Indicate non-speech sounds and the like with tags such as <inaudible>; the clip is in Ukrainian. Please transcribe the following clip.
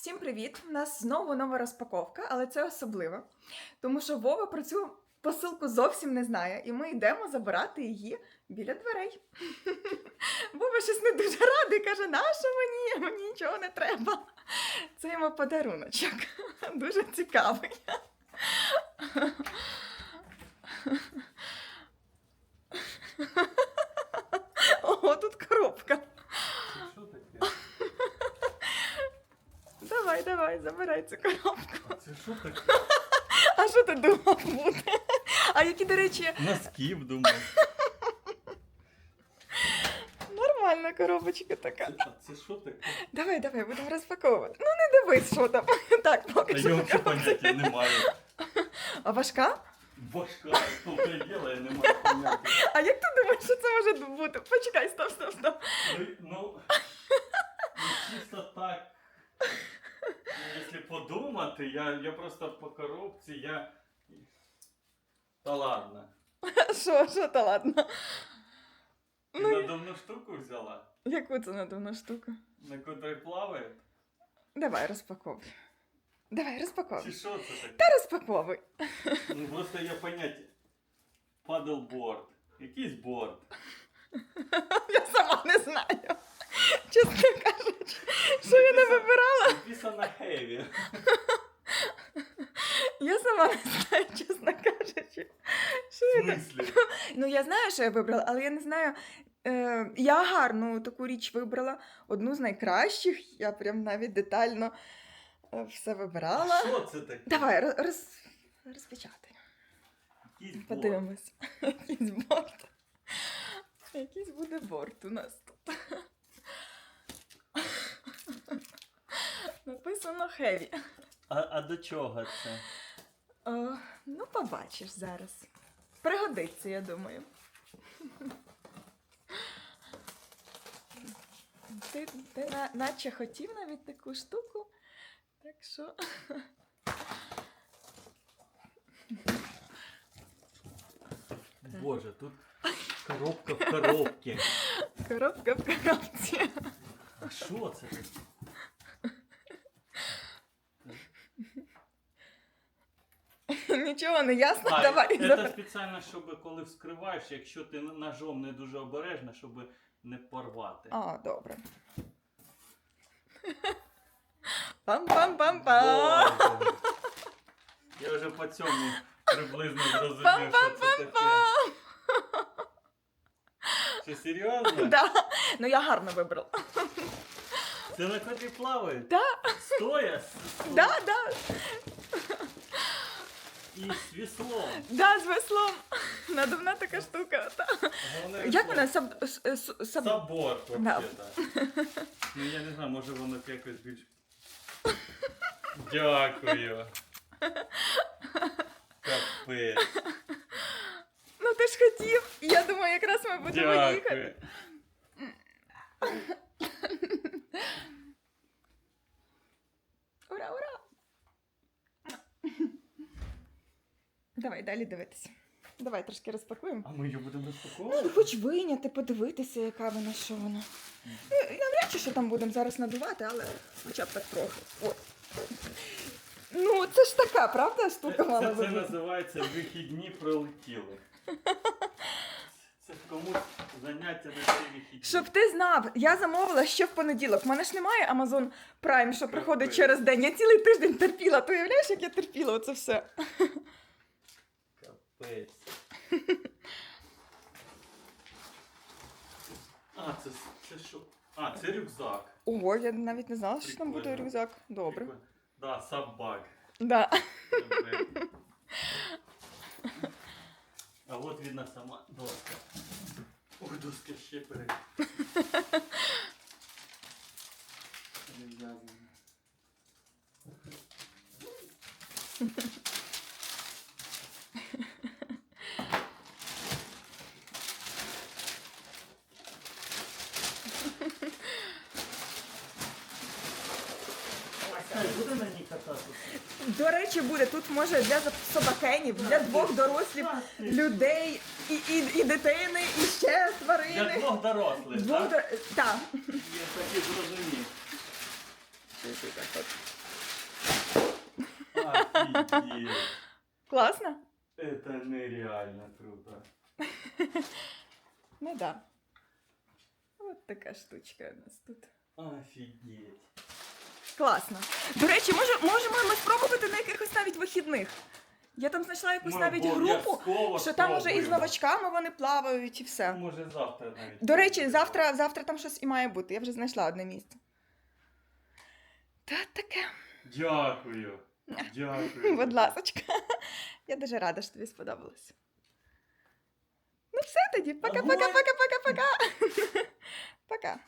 Всім привіт! У нас знову нова розпаковка, але це особливо. Тому що Вова про цю посилку зовсім не знає, і ми йдемо забирати її біля дверей. <laughs> Вова щось не дуже радий, каже, нащо мені? Мені нічого не треба. Це йому подаруночок. <laughs> Дуже цікавий. <laughs> Ого, тут коробка. Що таке? Давай, забирай цю коробку. А це що таке? А що ти думав буде? А які, до речі, Носків, думаю. нормальна коробочка така. Це, що таке? Давай, давай, будемо розпаковувати. Ну не дивись, що там. Так, поки я що. взагалі поняття не маю. А важка? Важка, скільки діла, я не маю поняття. А як ти думаєш, що це може бути? Почекай, стоп, стоп, стоп. Ну, ну, ну чисто так. Якщо подумати, я, я просто по коробці, я. Та ладно. <laughs> Що, що то ладно? Ти Ну, надувну штуку взяла, яку це надувна штука? на котрій плаває? Давай, розпаковуй. Давай, Чи розпаковуй. що це таке? Та розпаковуй. <laughs> Ну просто я поняття. Падлборд. Якийсь борд. <laughs> Я сама не знаю. Чесно кажучи, що я не вибирала, Heavy. я сама не знаю, чесно кажучи. Що В я так? <laughs> Ну, я знаю, що я вибрала, але я не знаю. Е, я гарну таку річ вибрала, одну з найкращих. Я прям навіть детально е, все А вибирала. що це таке? Давай, роз, роз, розпечатай. Якийсь. Подивимось. <laughs> Якийсь борт. Якийсь буде борт у нас тут. Написано heavy. А, а до чого це? О, ну, побачиш зараз. Пригодиться, я думаю. Ти, ти на, наче хотів навіть таку штуку. Так що. Боже, тут коробка в коробці. Коробка в коробці. А що це таке? Нічого не ясно. А, Давай. це спеціально, щоб коли вскриваєш, якщо ти ножом не дуже обережно, щоб не порвати. А, добре. Пам-пам-пам-пам. Я вже по цьому приблизно зрозумів, що це таке. Що серйозно? Да. Ну я гарно вибрала. Це на котрі плавають? Да. Стоя Да, да. І з веслом. Да, з веслом. Надувна така штука. Та. Головне Як вона саб... с- с- саб... Собор, Да. взагалі. Ну я не знаю, може воно якось більш. Дякую. Капець. Ну ти ж хотів. Я думаю, якраз ми будемо їхати. Дякую. Давай далі дивитися. Давай трошки розпакуємо. А ми її будемо Ну, розпаковувати? хоч вийняти, подивитися, яка вона, що вона. Ну, навряд чи що там будемо зараз надувати, але хоча б так трохи. Ой. Ну, це ж така, правда, штука мала Це, це бути? називається вихідні пролетіли. Це комусь заняття на ці вихідні. Щоб ти знав, я замовила ще в понеділок. У мене ж немає Amazon Prime, що приходить через день. Я цілий тиждень терпіла. Ти уявляєш, як я терпіла оце все? Капець. А, це, це що? А, це рюкзак. Ого, я навіть не знала, що там буде Прикольно. рюкзак. Добре. Прикольно. Да, саббаг. Да. А от видно сама доска. Ой, доска ще пере. Прив'язана. <laughs> Ой, буде на ній кататися? До речі, буде тут може для собакенів, для двох дорослих людей і, і, і дитини, і ще Для двох дорослих, Двох так? дор... Так. Я таки зрозумів. Так. <laughs> Класно? Это нереально круто. <laughs> Ну да. От така штучка у нас тут. Офигеть. Класно. До речі, може, можемо ми спробувати на якихось навіть вихідних. Я там знайшла якусь Ми навіть обов'язково групу, що там уже із спробуємо. новачками вони плавають і все. Може завтра навіть. До речі, завтра, завтра там щось і має бути. Я вже знайшла одне місце. Та таке. Дякую. Дякую. Будь ласочка. Я дуже рада, що тобі сподобалось. Ну все тоді. Пока-пока-пока-пока-пока. Пока.